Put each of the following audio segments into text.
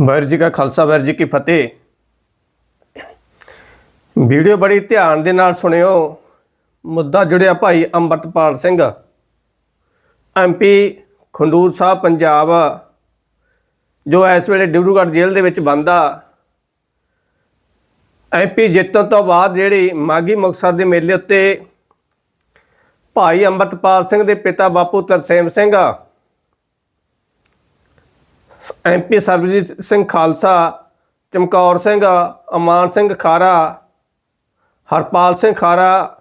ਵਾਹਿਗੁਰੂ ਜੀ ਕਾ ਖਾਲਸਾ, ਵਾਹਿਗੁਰੂ ਜੀ ਕੀ ਫਤਿਹ। ਵੀਡੀਓ ਬੜੀ ਧਿਆਨ ਦੇ ਨਾਲ ਸੁਣਿਓ। ਮੁੱਦਾ ਜੁੜਿਆ ਭਾਈ ਅੰਮ੍ਰਿਤਪਾਲ ਸਿੰਘ। ਐਮਪੀ ਖੰਡੂਰ ਸਾਹਿਬ, ਪੰਜਾਬ। ਜੋ ਇਸ ਵੇਲੇ ਡਿਬਰੂਗੜ੍ਹ ਜੇਲ੍ਹ ਦੇ ਵਿੱਚ ਬੰਦਾ ਐਮਪੀ ਜਿੱਤਣ ਤੋਂ ਬਾਅਦ ਜਿਹੜੀ ਮਾਗੀ ਮੁਕਤਸਰ ਦੇ ਮੇਲੇ ਉੱਤੇ ਭਾਈ ਅੰਮ੍ਰਿਤਪਾਲ ਸਿੰਘ ਦੇ ਪਿਤਾ ਬਾਪੂ ਤਰਸੇਮ ਸਿੰਘ ਐਮਪੀ ਸਰਬਜੀਤ ਸਿੰਘ ਖਾਲਸਾ, ਚਮਕੌਰ ਸਿੰਘ, ਅਮਾਨ ਸਿੰਘ ਖਾਰਾ, ਹਰਪਾਲ ਸਿੰਘ ਖਾਰਾ,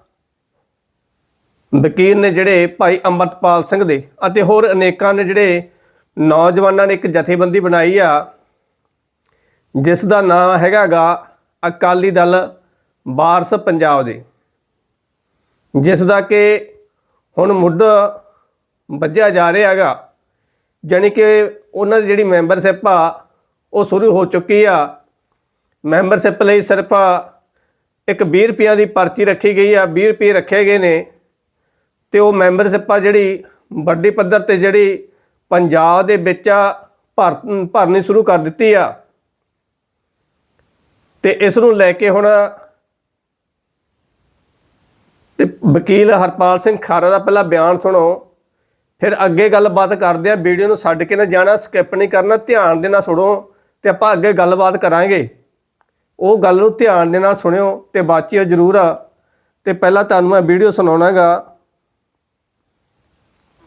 ਵਕੀਲ ਨੇ ਜਿਹੜੇ ਭਾਈ ਅੰਮ੍ਰਿਤਪਾਲ ਸਿੰਘ ਦੇ ਅਤੇ ਹੋਰ ਅਨੇਕਾਂ ਨੇ ਜਿਹੜੇ ਨੌਜਵਾਨਾਂ ਨੇ ਇੱਕ ਜਥੇਬੰਦੀ ਬਣਾਈ ਆ, ਜਿਸ ਦਾ ਨਾਮ ਹੈਗਾਗਾ ਅਕਾਲੀ ਦਲ ਵਾਰਸ ਪੰਜਾਬ ਦੇ। ਜਿਸ ਦਾ ਕਿ ਹੁਣ ਮੁੱਢ ਵੱਜਿਆ ਜਾ ਰਿਹਾ ਹੈਗਾ। ਜਾਣੀ ਕਿ ਉਹਨਾਂ ਦੀ ਜਿਹੜੀ ਮੈਂਬਰਸ਼ਿਪ ਆ, ਉਹ ਸ਼ੁਰੂ ਹੋ ਚੁੱਕੀ ਆ। ਮੈਂਬਰਸ਼ਿਪ ਲਈ ਸਿਰਫ ਇੱਕ 20 ਰੁਪਈਆਂ ਦੀ ਪਰਚੀ ਰੱਖੀ ਗਈ ਆ 20 ਰੁਪਏ ਰੱਖੇ ਗਏ ਨੇ। ਤੇ ਉਹ ਮੈਂਬਰਸ਼ਿਪ ਆ ਜਿਹੜੀ ਵੱਡੀ ਪੱਧਰ ਤੇ ਜਿਹੜੀ ਪੰਜਾਬ ਦੇ ਵਿੱਚ ਭਰ, ਭਰਨੀ ਸ਼ੁਰੂ ਕਰ ਦਿੱਤੀ ਆ। ਤੇ ਇਸ ਨੂੰ ਲੈ ਕੇ ਹੁਣ ਤੇ ਵਕੀਲ ਹਰਪਾਲ ਸਿੰਘ ਖਾਰਾ ਦਾ ਪਹਿਲਾ ਬਿਆਨ ਸੁਣੋ। ਫਿਰ ਅੱਗੇ ਗੱਲਬਾਤ ਕਰਦੇ ਆ, ਵੀਡੀਓ ਨੂੰ ਛੱਡ ਕੇ ਨਾ ਜਾਣਾ ਸਕਿਪ ਨਹੀਂ ਕਰਨਾ, ਧਿਆਨ ਦੇ ਨਾਲ ਸੁਣੋ ਤੇ ਆਪਾਂ ਅੱਗੇ ਗੱਲਬਾਤ ਕਰਾਂਗੇ। ਉਹ ਗੱਲ ਨੂੰ ਧਿਆਨ ਦੇ ਨਾਲ ਸੁਣਿਓ ਤੇ ਬਾਚੀਓ ਜ਼ਰੂਰ ਆ। ਤੇ ਪਹਿਲਾਂ ਤੁਹਾਨੂੰ ਮੈਂ ਵੀਡੀਓ ਸੁਣਾਉਣਾਗਾ।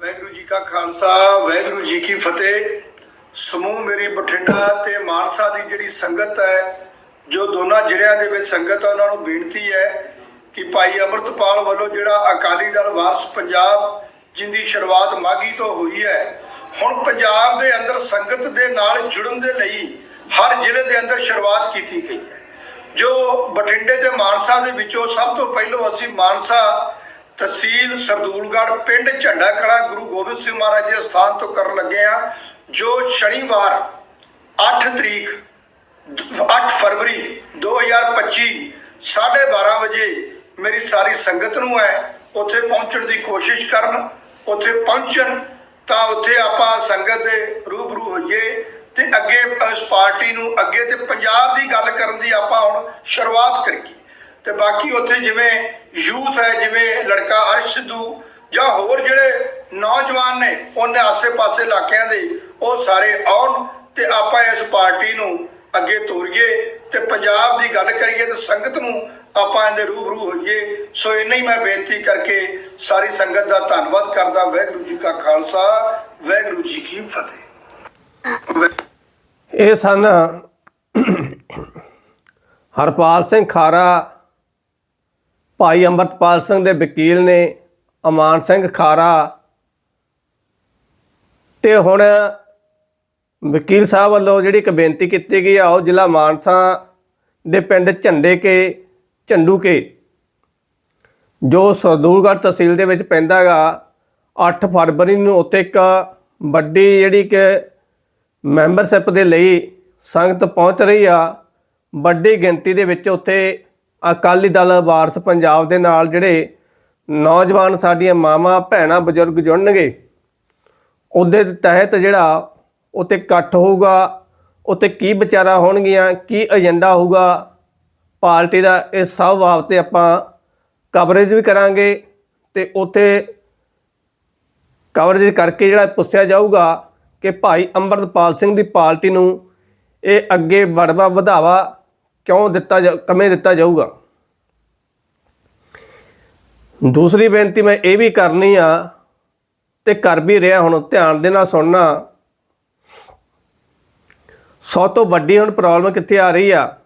ਵਾਹਿਗੁਰੂ ਜੀ ਕਾ ਖਾਲਸਾ, ਵਾਹਿਗੁਰੂ ਜੀ ਕੀ ਫਤਿਹ। ਸਮੂਹ ਮੇਰੀ ਬਠਿੰਡਾ ਤੇ ਮਾਨਸਾ ਦੀ ਜਿਹੜੀ ਸੰਗਤ ਹੈ, ਜੋ ਦੋਨਾਂ ਜ਼ਿਲ੍ਹਿਆਂ ਦੇ ਵਿੱਚ ਸੰਗਤ ਹੈ ਉਹਨਾਂ ਨੂੰ ਬੇਨਤੀ ਹੈ ਕਿ ਭਾਈ ਅਮਰਤਪਾਲ ਵੱਲੋਂ ਜਿਹੜਾ ਅਕਾਲੀ ਦਲ ਵਾਰਸ ਪੰਜਾਬ ਜਿੰਦੀ ਸ਼ੁਰੂਆਤ ਮਾਗੀ ਤੋਂ ਹੋਈ ਹੈ। ਹੁਣ ਪੰਜਾਬ ਦੇ ਅੰਦਰ ਸੰਗਤ ਦੇ ਨਾਲ ਜੁੜਨ ਦੇ ਲਈ ਹਰ ਜ਼ਿਲ੍ਹੇ ਦੇ ਅੰਦਰ ਸ਼ੁਰੂਆਤ ਕੀਤੀ ਗਈ ਹੈ। ਜੋ ਬਠਿੰਡੇ ਤੇ ਮਾਨਸਾ ਦੇ ਵਿੱਚੋਂ ਸਭ ਤੋਂ ਪਹਿਲਾਂ ਅਸੀਂ ਮਾਨਸਾ ਤਹਿਸੀਲ ਸਰਦੂਲਗੜ੍ਹ ਪਿੰਡ ਝੰਡਾ ਕਲਾ ਗੁਰੂ ਗੋਬਿੰਦ ਸਿੰਘ ਮਹਾਰਾਜ ਦੇ ਸਥਾਨ ਤੋਂ ਕਰਨ ਲੱਗੇ ਆ ਜੋ ਸ਼ਨੀਵਾਰ 8 ਤਰੀਕ 8 ਫਰਵਰੀ 2025 12:30 ਵਜੇ ਮੇਰੀ ਸਾਰੀ ਸੰਗਤ ਨੂੰ ਹੈ, ਉੱਥੇ ਪਹੁੰਚਣ ਦੀ ਕੋਸ਼ਿਸ਼ ਕਰਨ। ਉੱਥੇ ਪਹੁੰਚਣ ਤਾਂ ਉੱਥੇ ਆਪਾਂ ਸੰਗਤ ਦੇ ਰੂਬਰੂ ਹੋਈਏ ਤੇ ਅੱਗੇ ਇਸ ਪਾਰਟੀ ਨੂੰ ਅੱਗੇ ਤੇ ਪੰਜਾਬ ਦੀ ਗੱਲ ਕਰਨ ਦੀ ਆਪਾਂ ਹੁਣ ਸ਼ੁਰੂਆਤ ਕਰੀਏ। ਤੇ ਬਾਕੀ ਉੱਥੇ ਜਿਵੇਂ ਯੂਥ ਹੈ, ਜਿਵੇਂ ਲੜਕਾ ਅਰਸ਼ ਸਿੱਧੂ ਜਾਂ ਹੋਰ ਜਿਹੜੇ ਨੌਜਵਾਨ ਨੇ, ਉਹਨੇ ਆਸੇ-ਪਾਸੇ ਇਲਾਕਿਆਂ ਦੇ ਉਹ ਸਾਰੇ ਆਉਣ ਤੇ ਆਪਾਂ ਇਸ ਪਾਰਟੀ ਨੂੰ ਅੱਗੇ ਤੋਰੀਏ ਤੇ ਪੰਜਾਬ ਦੀ ਗੱਲ ਕਰੀਏ ਤੇ ਸੰਗਤ ਨੂੰ ਆਪਾਂ ਇਹਦੇ ਰੂਬਰੂ ਹੋਈਏ। ਸੋ ਇੰਨੀ ਮੈਂ ਬੇਨਤੀ ਕਰਕੇ ਸਾਰੀ ਸੰਗਤ ਦਾ ਧੰਨਵਾਦ ਕਰਦਾ। ਵਾਹਿਗੁਰੂ ਜੀ ਕਾ ਖਾਲਸਾ, ਵਾਹਿਗੁਰੂ ਜੀ ਕੀ ਫਤਿਹ। ਇਹ ਸਨ ਹਰਪਾਲ ਸਿੰਘ ਖਾਰਾ, ਭਾਈ ਅੰਮ੍ਰਿਤਪਾਲ ਸਿੰਘ ਦੇ ਵਕੀਲ ਨੇ, ਅਮਾਨ ਸਿੰਘ ਖਾਰਾ। ਤੇ ਹੁਣ ਵਕੀਲ ਸਾਹਿਬ ਵੱਲੋਂ ਜਿਹੜੀ ਇੱਕ ਬੇਨਤੀ ਕੀਤੀ ਗਈ ਆ, ਉਹ ਜ਼ਿਲ੍ਹਾ ਮਾਨਸਾ ਦੇ ਪਿੰਡ ਝੰਡੇ ਕੇ, ਝੰਡੂ ਕੇ ਜੋ ਸਰਦੂਲਗੜ੍ਹ ਤਹਿਸੀਲ ਦੇ ਵਿੱਚ ਪੈਂਦਾ ਹੈਗਾ 8 ਫਰਵਰੀ ਨੂੰ ਉੱਥੇ ਇੱਕ ਵੱਡੀ ਜਿਹੜੀ ਕਿ ਮੈਂਬਰਸ਼ਿਪ ਦੇ ਲਈ ਸੰਗਤ ਪਹੁੰਚ ਰਹੀ ਆ। ਵੱਡੀ ਗਿਣਤੀ ਦੇ ਵਿੱਚ ਉੱਥੇ ਅਕਾਲੀ ਦਲ, ਵਾਰਸ ਪੰਜਾਬ ਦੇ ਨਾਲ ਜਿਹੜੇ ਨੌਜਵਾਨ ਸਾਡੀਆਂ ਮਾਵਾਂ, ਭੈਣਾਂ, ਬਜ਼ੁਰਗ ਜੁੜਨਗੇ, ਉਹਦੇ ਤਹਿਤ ਜਿਹੜਾ ਉੱਥੇ ਇਕੱਠ ਹੋਊਗਾ, ਉੱਥੇ ਕੀ ਵਿਚਾਰਾ ਹੋਣਗੀਆਂ, ਕੀ ਏਜੰਡਾ ਹੋਊਗਾ, ਪਾਰਟੀ ਦਾ ਇਹ ਸਭ ਬਾਬਤੇ ਆਪਾਂ ਕਵਰੇਜ ਵੀ ਕਰਾਂਗੇ ਤੇ ਉੱਥੇ ਕਵਰੇਜ ਕਰਕੇ ਜਿਹੜਾ ਪੁੱਛਿਆ ਜਾਊਗਾ ਕਿ ਭਾਈ ਅੰਮ੍ਰਿਤਪਾਲ ਸਿੰਘ ਦੀ ਪਾਰਟੀ ਨੂੰ ਇਹ ਅੱਗੇ ਵੜਵਾ ਵਧਾਵਾ ਕਿਉਂ ਦਿੱਤਾ ਜਾ ਕਮੇ ਦਿੱਤਾ ਜਾਊਗਾ? ਦੂਸਰੀ ਬੇਨਤੀ ਮੈਂ ਇਹ ਵੀ ਕਰਨੀ ਆ ਤੇ ਕਰ ਵੀ ਰਿਹਾ ਹੁਣ, ਧਿਆਨ ਦੇ ਨਾਲ ਸੁਣਨਾ। ਸਭ ਤੋਂ ਵੱਡੀ ਹੁਣ ਪ੍ਰੋਬਲਮ ਕਿੱਥੇ ਆ ਰਹੀ ਆ?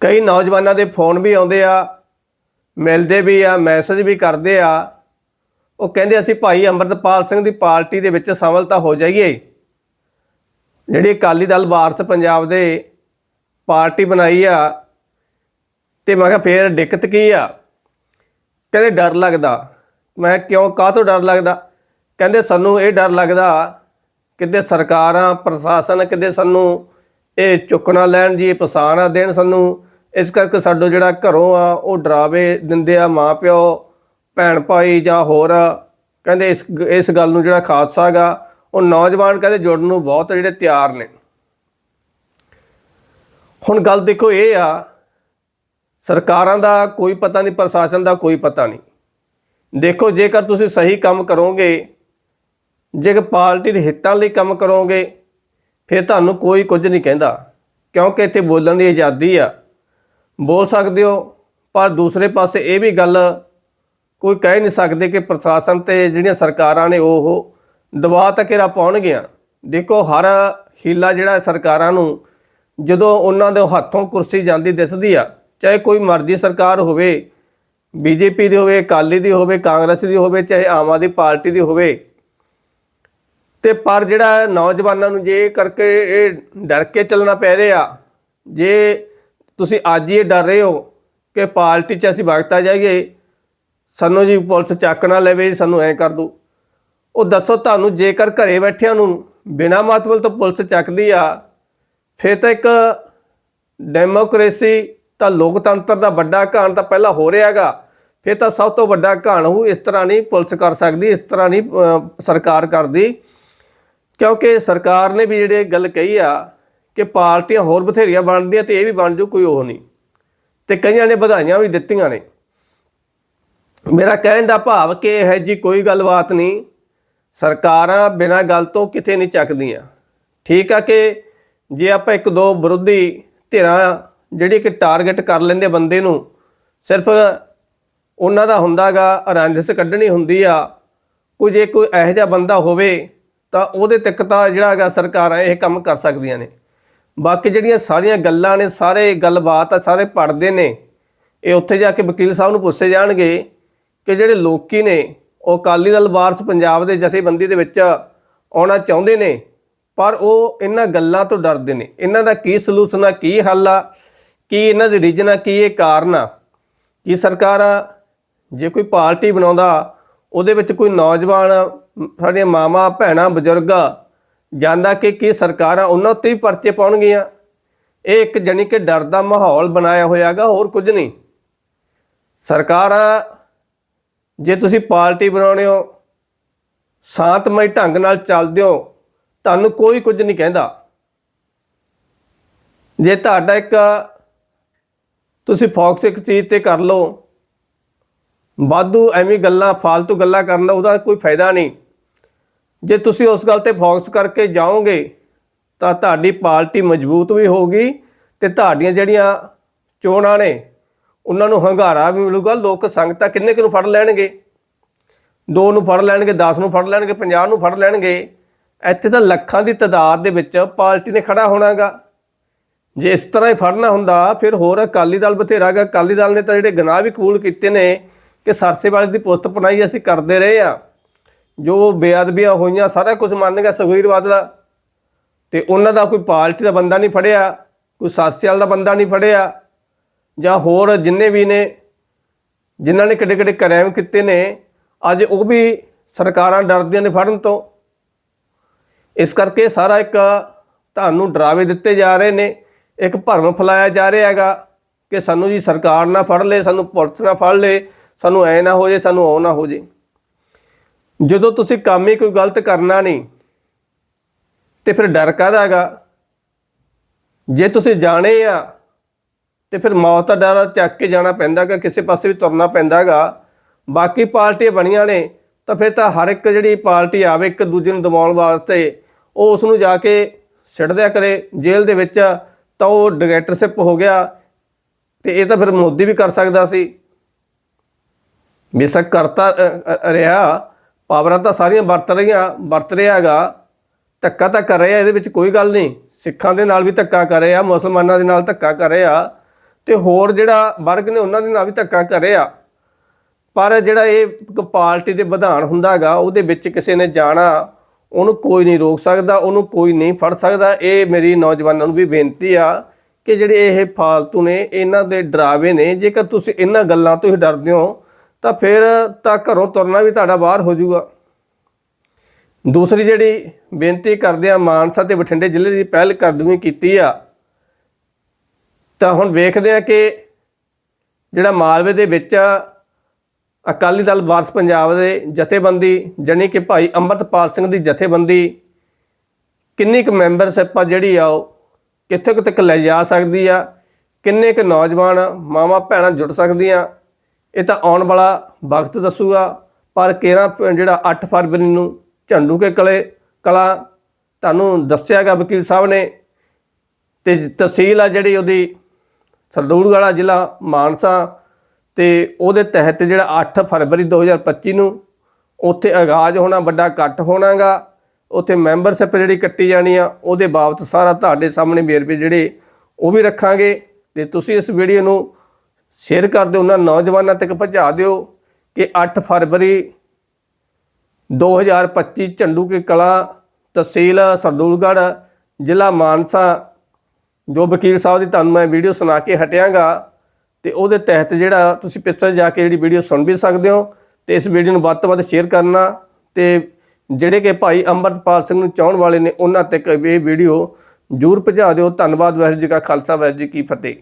ਕਈ ਨੌਜਵਾਨਾਂ ਦੇ ਫੋਨ ਵੀ ਆਉਂਦੇ ਆ, ਮਿਲਦੇ ਵੀ ਆ, ਮੈਸੇਜ ਵੀ ਕਰਦੇ ਆ। ਉਹ ਕਹਿੰਦੇ, ਅਸੀਂ ਭਾਈ ਅੰਮ੍ਰਿਤਪਾਲ ਸਿੰਘ ਦੀ ਪਾਰਟੀ ਦੇ ਵਿੱਚ ਸ਼ਾਮਲਤਾ ਹੋ ਜਾਈਏ। ਜਿਹੜੀ ਅਕਾਲੀ ਦਲ ਵਾਰਸ ਪੰਜਾਬ ਦੇ ਪਾਰਟੀ ਬਣਾਈ ਆ, ਤੇ ਮੈਂ ਕਿਹਾ, ਫੇਰ ਦਿੱਕਤ ਕੀ ਆ? ਕਹਿੰਦੇ, ਡਰ ਲੱਗਦਾ। ਮੈਂ ਕਿਉਂ? ਕਾਹ ਤੋਂ ਡਰ ਲੱਗਦਾ? ਕਹਿੰਦੇ, ਸਾਨੂੰ ਇਹ ਡਰ ਲੱਗਦਾ ਕਿਤੇ ਸਰਕਾਰਾਂ, ਪ੍ਰਸ਼ਾਸਨ ਕਿਤੇ ਸਾਨੂੰ ਇਹ ਚੁੱਕਣਾ ਲੈਣ ਜੀ ਪਸਾਣਾ ਦੇਣ ਸਾਨੂੰ। ਇਸ ਕਰਕੇ ਸਾਡਾ ਜਿਹੜਾ ਘਰੋਂ ਆ, ਉਹ ਡਰਾਵੇ ਦਿੰਦੇ ਆ ਮਾਂ ਪਿਓ ਭੈਣ ਭਾਈ ਜਾਂ ਹੋਰ। ਕਹਿੰਦੇ ਇਸ ਇਸ ਗੱਲ ਨੂੰ ਜਿਹੜਾ ਖਾਦਸਾ ਗਾ ਉਹ ਨੌਜਵਾਨ ਕਹਿੰਦੇ ਜੁੜਨ ਨੂੰ ਬਹੁਤ ਜਿਹੜੇ ਤਿਆਰ ਨੇ। ਹੁਣ ਗੱਲ ਦੇਖੋ ਇਹ ਆ, ਸਰਕਾਰਾਂ ਦਾ ਕੋਈ ਪਤਾ ਨਹੀਂ, ਪ੍ਰਸ਼ਾਸਨ ਦਾ ਕੋਈ ਪਤਾ ਨਹੀਂ। ਦੇਖੋ, ਜੇਕਰ ਤੁਸੀਂ ਸਹੀ ਕੰਮ ਕਰੋਗੇ ਜੇਕਰ ਪਾਰਟੀ ਦੇ ਹਿੱਤਾਂ ਲਈ ਕੰਮ ਕਰੋਗੇ, ਫਿਰ ਤੁਹਾਨੂੰ ਕੋਈ ਕੁਝ ਨਹੀਂ ਕਹਿੰਦਾ, ਕਿਉਂਕਿ ਇੱਥੇ ਬੋਲਣ ਦੀ ਆਜ਼ਾਦੀ ਆ। ਬੋਲ ਸਕਦੇ ਹੋ, ਪਰ ਦੂਸਰੇ ਪਾਸੇ ਇਹ ਵੀ ਗੱਲ ਕੋਈ ਕਹਿ ਨਹੀਂ ਸਕਦੇ ਕਿ ਪ੍ਰਸ਼ਾਸਨ ਤੇ ਜਿਹੜੀਆਂ ਸਰਕਾਰਾਂ ਨੇ ਉਹ ਦਬਾਅ ਤਾਂ ਘੇਰਾ ਪਾਉਣਗੀਆਂ। ਦੇਖੋ, ਹਰ ਹੀਲਾ ਜਿਹੜਾ ਸਰਕਾਰਾਂ ਨੂੰ, ਜਦੋਂ ਉਹਨਾਂ ਦੇ ਹੱਥੋਂ ਕੁਰਸੀ ਜਾਂਦੀ ਦਿਸਦੀ ਆ, ਚਾਹੇ ਕੋਈ ਮਰਜ਼ੀ ਸਰਕਾਰ ਹੋਵੇ, ਬੀਜੇਪੀ ਦੀ ਹੋਵੇ, ਅਕਾਲੀ ਦੀ ਹੋਵੇ, ਕਾਂਗਰਸ ਦੀ ਹੋਵੇ, ਚਾਹੇ ਆਮ ਆਦਮੀ ਪਾਰਟੀ ਦੀ ਹੋਵੇ, ਤੇ ਪਰ ਜਿਹੜਾ ਨੌਜਵਾਨਾਂ ਨੂੰ ਜੇ ਕਰਕੇ ਇਹ ਡਰ ਕੇ ਚੱਲਣਾ ਪੈ ਰਿਹਾ, ਜੇ ਤੁਸੀਂ ਅੱਜ ਹੀ ਇਹ ਡਰ ਰਹੇ ਹੋ ਕਿ ਪਾਰਟੀ 'ਚ ਅਸੀਂ ਵਗਤਾ ਜਾਈਏ, ਸਾਨੂੰ ਜੀ ਪੁਲਿਸ ਚੱਕ ਨਾ ਲਵੇ, ਸਾਨੂੰ ਐ ਕਰ ਦੂ ਉਹ ਦੱਸੋ ਤੁਹਾਨੂੰ, ਜੇਕਰ ਘਰੇ ਬੈਠਿਆਂ ਨੂੰ ਬਿਨਾਂ ਮਤਲਬ ਤੋਂ ਪੁਲਿਸ ਚੱਕਦੀ ਆ, ਫਿਰ ਤਾਂ ਇੱਕ ਡੈਮੋਕ੍ਰੇਸੀ ਤਾਂ ਲੋਕਤੰਤਰ ਦਾ ਵੱਡਾ ਘਾਣ ਤਾਂ ਪਹਿਲਾਂ ਹੋ ਰਿਹਾ ਰਿਹਾਗਾ ਫਿਰ ਤਾਂ ਸਭ ਤੋਂ ਵੱਡਾ ਘਾਣ ਉਹ ਇਸ ਤਰ੍ਹਾਂ ਨਹੀਂ ਪੁਲਿਸ ਕਰ ਸਕਦੀ, ਇਸ ਤਰ੍ਹਾਂ ਨਹੀਂ ਸਰਕਾਰ ਕਰਦੀ। ਕਿਉਂਕਿ ਸਰਕਾਰ ਨੇ ਵੀ ਜਿਹੜੇ ਗੱਲ ਕਹੀ ਆ ਕਿ ਪਾਰਟੀਆਂ ਹੋਰ ਬਥੇਰੀਆਂ ਬਣਦੀਆਂ ਤੇ ਇਹ ਵੀ ਬਣ ਜੂ, ਕੋਈ ਉਹ ਨਹੀਂ। ਤੇ ਕਈਆਂ ਨੇ ਵਧਾਈਆਂ ਵੀ ਦਿੱਤੀਆਂ ਨੇ। ਮੇਰਾ ਕਹਿਣ ਦਾ ਭਾਵ ਕਿ ਇਹ ਹੈ ਜੀ ਕੋਈ ਗੱਲਬਾਤ ਨਹੀਂ। ਸਰਕਾਰਾਂ ਬਿਨਾਂ ਗੱਲ ਤੋਂ ਕਿਤੇ ਨਹੀਂ ਚੱਕਦੀਆਂ। ਠੀਕ ਆ ਕਿ ਜੇ ਆਪਾਂ ਇੱਕ ਦੋ ਵਿਰੋਧੀ ਧਿਰਾਂ ਜਿਹੜੀ ਕਿ ਟਾਰਗੇਟ ਕਰ ਲੈਂਦੇ ਬੰਦੇ ਨੂੰ, ਸਿਰਫ ਉਹਨਾਂ ਦਾ ਹੁੰਦਾਗਾ ਰੰਜਿਸ਼ ਕੱਢਣੀ ਹੁੰਦੀ ਆ। ਕੋਈ ਜੇ ਕੋਈ ਇਹੋ ਜਿਹਾ ਬੰਦਾ ਹੋਵੇ ਤਾਂ ਉਹਦੇ ਤੱਕ ਤਾਂ ਜਿਹੜਾ ਹੈਗਾ ਸਰਕਾਰਾਂ ਇਹ ਕੰਮ ਕਰ ਸਕਦੀਆਂ ਨੇ। ਬਾਕੀ ਜਿਹੜੀਆਂ ਸਾਰੀਆਂ ਗੱਲਾਂ ਨੇ, ਸਾਰੇ ਗੱਲਬਾਤ ਆ, ਸਾਰੇ ਪੜਦੇ ਨੇ, ਇਹ ਉੱਥੇ ਜਾ ਕੇ ਵਕੀਲ ਸਾਹਿਬ ਨੂੰ ਪੁੱਛੇ ਜਾਣਗੇ ਕਿ ਜਿਹੜੇ ਲੋਕੀ ਨੇ, ਉਹ ਅਕਾਲੀ ਦਲ ਵਾਰਸ ਪੰਜਾਬ ਦੇ ਜਥੇਬੰਦੀ ਦੇ ਵਿੱਚ ਆਉਣਾ ਚਾਹੁੰਦੇ ਨੇ, ਪਰ ਉਹ ਇਹਨਾਂ ਗੱਲਾਂ ਤੋਂ ਡਰਦੇ ਨੇ। ਇਹਨਾਂ ਦਾ ਕੀ ਸਲੂਸਨ ਆ ਕੀ ਹੱਲ ਆ, ਕੀ ਇਹਨਾਂ ਦੀ ਰੀਜਨ ਆ ਕੀ ਇਹ ਕਾਰਨ ਆ? ਕੀ ਸਰਕਾਰਾਂ ਜੇ ਕੋਈ ਪਾਰਟੀ ਬਣਾਉਂਦਾ, ਉਹਦੇ ਵਿੱਚ ਕੋਈ ਨੌਜਵਾਨ, ਸਾਡੀਆਂ ਮਾਵਾਂ, ਭੈਣਾਂ, ਬਜ਼ੁਰਗ ਜਾਂਦਾ ਕਿ ਕੀ ਸਰਕਾਰਾਂ ਉਹਨਾਂ ਉੱਤੇ ਵੀ ਪਰਚੇ ਪਾਉਣਗੀਆਂ। ਇਹ ਇੱਕ ਜਾਣੀ ਕਿ ਡਰ ਦਾ ਮਾਹੌਲ ਬਣਾਇਆ ਹੋਇਆਗਾ, ਹੋਰ ਕੁਝ ਨਹੀਂ। ਸਰਕਾਰਾਂ, ਜੇ ਤੁਸੀਂ ਪਾਰਟੀ ਬਣਾਉਣੇ ਹੋ, ਸ਼ਾਂਤਮਈ ਢੰਗ ਨਾਲ ਚੱਲਦੇ ਹੋ, ਤੁਹਾਨੂੰ ਕੋਈ ਕੁਝ ਨਹੀਂ ਕਹਿੰਦਾ। ਜੇ ਤੁਹਾਡਾ ਇੱਕ, ਤੁਸੀਂ ਫੋਕਸ ਇੱਕ ਚੀਜ਼ ਤੇ ਕਰ ਲਓ, ਵਾਧੂ ਐਵੇਂ ਗੱਲਾਂ ਫालतू ਗੱਲਾਂ ਕਰਨ ਦਾ ਉਹਦਾ ਕੋਈ ਫਾਇਦਾ ਨਹੀਂ। ਜੇ ਤੁਸੀਂ ਉਸ ਗੱਲ ਤੇ ਫੋਕਸ ਕਰਕੇ ਜਾਓਗੇ, ਤਾਂ ਤੁਹਾਡੀ ਪਾਰਟੀ ਮਜ਼ਬੂਤ ਵੀ ਹੋਊਗੀ ਤੇ ਤੁਹਾਡੀਆਂ ਜਿਹੜੀਆਂ ਚੋਣਾਂ ਨੇ, ਉਹਨਾਂ ਨੂੰ ਹੰਗਾਰਾ ਵੀ ਮਿਲੂਗਾ, ਲੋਕ ਸੰਗਤਾਂ ਕਿੰਨੇ ਕੁ ਨੂੰ ਫੜ ਲੈਣਗੇ? 2 ਨੂੰ ਫੜ ਲੈਣਗੇ 10 ਨੂੰ ਫੜ ਲੈਣਗੇ 50 ਨੂੰ ਫੜ ਲੈਣਗੇ। ਇੱਥੇ ਤਾਂ ਲੱਖਾਂ ਦੀ ਤਾਦਾਦ ਦੇ ਵਿੱਚ ਪਾਰਟੀ ਨੇ ਖੜਾ ਹੋਣਾਗਾ। ਜੇ ਇਸ ਤਰ੍ਹਾਂ ਹੀ ਫੜਨਾ ਹੁੰਦਾ, ਫਿਰ ਹੋਰ ਅਕਾਲੀ ਦਲ ਬਥੇਰਾ ਗਾ ਅਕਾਲੀ ਦਲ ਨੇ ਤਾਂ ਜਿਹੜੇ ਗੁਨਾਹ ਵੀ ਕਬੂਲ ਕੀਤੇ ਨੇ ਕਿ ਸਰਸੇ ਵਾਲੇ ਦੀ ਪੁਸਤ ਪਨਾਈ ਅਸੀਂ ਕਰਦੇ ਰਹੇ ਆ ਜੋ ਬੇਅਦਬੀਆਂ ਹੋਈਆਂ, ਸਾਰਾ ਕੁਝ ਮੰਨ ਗਿਆ ਸੁਖਬੀਰ ਬਾਦਲ ਤੇ ਉਹਨਾਂ ਦਾ ਕੋਈ ਪਾਰਟੀ ਦਾ ਬੰਦਾ ਨਹੀਂ ਫੜਿਆ, ਕੋਈ ਸਰਸੇ ਵਾਲਾ ਦਾ ਬੰਦਾ ਨਹੀਂ ਫੜਿਆ, ਜਾਂ ਹੋਰ ਜਿੰਨੇ ਵੀ ਨੇ, ਜਿਨ੍ਹਾਂ ਨੇ ਕਿੱਡੇ ਕਿੱਡੇ ਕ੍ਰਾਈਮ ਕੀਤੇ ਨੇ, ਅੱਜ ਉਹ ਵੀ ਸਰਕਾਰਾਂ ਡਰਦੀਆਂ ਨੇ ਫੜਨ ਤੋਂ। ਇਸ ਕਰਕੇ ਸਾਰਾ ਇੱਕ ਤੁਹਾਨੂੰ ਡਰਾਵੇ ਦਿੱਤੇ ਜਾ ਰਹੇ ਨੇ, ਇੱਕ ਭਰਮ ਫੈਲਾਇਆ ਜਾ ਰਿਹਾ ਹੈਗਾ ਕਿ ਸਾਨੂੰ ਜੀ ਸਰਕਾਰ ਨਾ ਫੜ ਲੇ, ਸਾਨੂੰ ਪੁਲਿਸ ਨਾ ਫੜ ਲੇ, ਸਾਨੂੰ ਐ ਨਾ ਹੋ ਜੇ, ਸਾਨੂੰ ਉਹ ਨਾ ਹੋ ਜੇ। ਜਦੋਂ ਤੁਸੀਂ ਕੰਮ ਹੀ ਕੋਈ ਗਲਤ ਕਰਨਾ ਨਹੀਂ, ਤੇ ਫਿਰ ਡਰ ਕਾਹਦਾ ਹੈਗਾ? ਜੇ ਤੁਸੀਂ ਜਾਣੇ ਆ, ਤੇ ਫਿਰ ਮੌਤ ਦਾ ਡਰ ਚੱਕ ਕੇ ਜਾਣਾ ਪੈਂਦਾ ਕਿ ਕਿਸੇ ਪਾਸੇ ਵੀ ਤੁਰਨਾ ਪੈਂਦਾਗਾ ਬਾਕੀ ਪਾਰਟੀਆਂ ਬਣੀਆਂ ਨੇ, ਤਾਂ ਫਿਰ ਤਾਂ ਹਰ ਇੱਕ ਜਿਹੜੀ ਪਾਰਟੀ ਆਵੇ, ਇੱਕ ਦੂਜੇ ਨੂੰ ਦਬਾਉਣ ਵਾਸਤੇ, ਉਹ ਉਸ ਨੂੰ ਜਾ ਕੇ ਛੱਡ ਦਿਆ ਕਰੇ, ਜੇਲ੍ਹ ਦੇ ਵਿੱਚ, ਤਾਂ ਉਹ ਡਾਇਰੈਕਟਰਸ਼ਿਪ ਹੋ ਗਿਆ, ਤੇ ਇਹ ਤਾਂ ਫਿਰ ਮੋਦੀ ਵੀ ਕਰ ਸਕਦਾ ਸੀ। ਬੇਸ਼ੱਕ ਕਰਤਾ ਰਿਹਾ। ਪਾਵਰਾਂ ਤਾਂ ਸਾਰੀਆਂ ਵਰਤ ਰਹੀਆਂ, ਵਰਤ ਰਿਹਾਗਾ ਧੱਕਾ ਤਾਂ ਕਰ ਰਿਹਾ ਇਹਦੇ ਵਿੱਚ ਕੋਈ ਗੱਲ ਨਹੀਂ। ਸਿੱਖਾਂ ਦੇ ਨਾਲ ਵੀ ਧੱਕਾ ਕਰ ਰਿਹਾ ਮੁਸਲਮਾਨਾਂ ਦੇ ਨਾਲ ਧੱਕਾ ਕਰ ਰਿਹਾ ਤੇ ਹੋਰ ਜਿਹੜਾ ਵਰਗ ਨੇ, ਉਹਨਾਂ ਦੇ ਨਾਲ ਵੀ ਧੱਕਾ ਕਰ ਰਿਹਾ ਪਰ ਜਿਹੜਾ ਇਹ ਪਾਰਟੀ ਦੇ ਵਿਧਾਨ ਹੁੰਦਾਗਾ ਉਹਦੇ ਵਿੱਚ ਕਿਸੇ ਨੇ ਜਾਣਾ, ਉਹਨੂੰ ਕੋਈ ਨਹੀਂ ਰੋਕ ਸਕਦਾ, ਉਹਨੂੰ ਕੋਈ ਨਹੀਂ ਫੜ ਸਕਦਾ। ਇਹ ਮੇਰੀ ਨੌਜਵਾਨਾਂ ਨੂੰ ਵੀ ਬੇਨਤੀ ਆ ਕਿ ਜਿਹੜੇ ਇਹ ਫਾਲਤੂ ਨੇ, ਇਹਨਾਂ ਦੇ ਡਰਾਵੇ ਨੇ, ਜੇਕਰ ਤੁਸੀਂ ਇਹਨਾਂ ਗੱਲਾਂ ਤੋਂ ਹੀ ਡਰਦੇ ਹੋ ਤਾਂ ਫਿਰ ਤਾਂ ਘਰੋਂ ਤੁਰਨਾ ਵੀ ਤੁਹਾਡਾ ਬਾਹਰ ਹੋ ਜਾਊਗਾ। ਦੂਸਰੀ ਜਿਹੜੀ ਬੇਨਤੀ ਕਰਦੇ ਆ, ਮਾਨਸਾ ਤੇ ਬਠਿੰਡੇ ਜ਼ਿਲ੍ਹੇ ਦੀ ਪਹਿਲ ਕਦਮੀ ਕੀਤੀ ਆ, ਤਾਂ ਹੁਣ ਵੇਖਦੇ ਆ ਕਿ ਜਿਹੜਾ ਮਾਲਵੇ ਦੇ ਵਿੱਚ ਅਕਾਲੀ ਦਲ ਵਾਰਸ ਪੰਜਾਬ ਦੇ ਜਥੇਬੰਦੀ, ਜਾਣੀ ਕਿ ਭਾਈ ਅੰਮ੍ਰਿਤਪਾਲ ਸਿੰਘ ਦੀ ਜਥੇਬੰਦੀ, ਕਿੰਨੀ ਕੁ ਮੈਂਬਰਸ਼ਿਪ ਆ ਜਿਹੜੀ ਆ ਉਹ ਕਿੱਥੇ ਕੁ ਤੱਕ ਲੈ ਜਾ ਸਕਦੀ ਆ, ਕਿੰਨੇ ਕੁ ਨੌਜਵਾਨ ਮਾਵਾਂ ਭੈਣਾਂ ਜੁੜ ਸਕਦੀਆਂ ਇਹ ਤਾਂ ਆਉਣ ਵਾਲਾ ਵਕਤ ਦੱਸੂਗਾ, ਪਰ ਕੇਰਾ ਜਿਹੜਾ 8 ਫਰਵਰੀ ਨੂੰ ਝੰਡੂ ਕੇ ਕਲੇ ਕਲਾ ਤੁਹਾਨੂੰ ਦੱਸਿਆਗਾ ਵਕੀਲ ਸਾਹਿਬ ਨੇ, ਤੇ ਤਹਿਸੀਲ ਆ ਜਿਹੜੀ ਉਹਦੀ ਸਰਦੂਲਗੜ੍ਹਾ ਜ਼ਿਲ੍ਹਾ ਮਾਨਸਾ, ਤੇ ਉਹਦੇ ਤਹਿਤ ਜਿਹੜਾ 8 ਫਰਵਰੀ 2025 ਨੂੰ ਉੱਥੇ ਆਗਾਜ਼ ਹੋਣਾ ਵੱਡਾ ਇਕੱਠ ਹੋਣਾਗਾ, ਉੱਥੇ ਮੈਂਬਰਸ਼ਿਪ ਜਿਹੜੀ ਕੱਟੀ ਜਾਣੀ ਆ, ਉਹਦੇ ਬਾਬਤ ਸਾਰਾ ਤੁਹਾਡੇ ਸਾਹਮਣੇ ਵੇਰਵੇ ਜਿਹੜੇ ਉਹ ਵੀ ਰੱਖਾਂਗੇ, ਤੇ ਤੁਸੀਂ ਇਸ ਵੀਡੀਓ ਨੂੰ ਸ਼ੇਅਰ ਕਰ ਦਿਓ, ਉਹਨਾਂ ਨੌਜਵਾਨਾਂ ਤੱਕ ਪਹੁੰਚਾ ਦਿਓ ਕਿ 8 ਫਰਵਰੀ 2025 ਝੰਡੂ ਕੇ ਕਲਾ ਤਹਿਸੀਲ ਸਰਦੂਲਗੜ੍ਹ, ਜ਼ਿਲ੍ਹਾ ਮਾਨਸਾ। ਜੋ ਵਕੀਲ ਸਾਹਿਬ ਦੀ ਤੁਹਾਨੂੰ ਮੈਂ ਵੀਡੀਓ ਸੁਣਾ ਕੇ ਹਟਿਆਂਗਾ ਤੇ ਉਹਦੇ ਤਹਿਤ ਜਿਹੜਾ ਤੁਸੀਂ ਪਿੱਛੇ ਜਾ ਕੇ ਜਿਹੜੀ ਵੀਡੀਓ ਸੁਣ ਵੀ ਸਕਦੇ ਹੋ ਤੇ ਇਸ ਵੀਡੀਓ ਨੂੰ ਵੱਧ ਤੋਂ ਵੱਧ ਸ਼ੇਅਰ ਕਰਨਾ ਤੇ ਜਿਹੜੇ ਕਿ ਭਾਈ ਅੰਮ੍ਰਿਤਪਾਲ ਸਿੰਘ ਨੂੰ ਚਾਹਣ ਵਾਲੇ ਨੇ, ਉਹਨਾਂ ਤੱਕ ਇਹ ਵੀਡੀਓ ਜ਼ਰੂਰ ਪਹੁੰਚਾ ਦਿਓ। ਧੰਨਵਾਦ, ਵਾਹਿਗੁਰੂ ਜੀ ਕਾ ਖਾਲਸਾ, ਵਾਹਿਗੁਰੂ ਜੀ ਕੀ ਫਤਿਹ।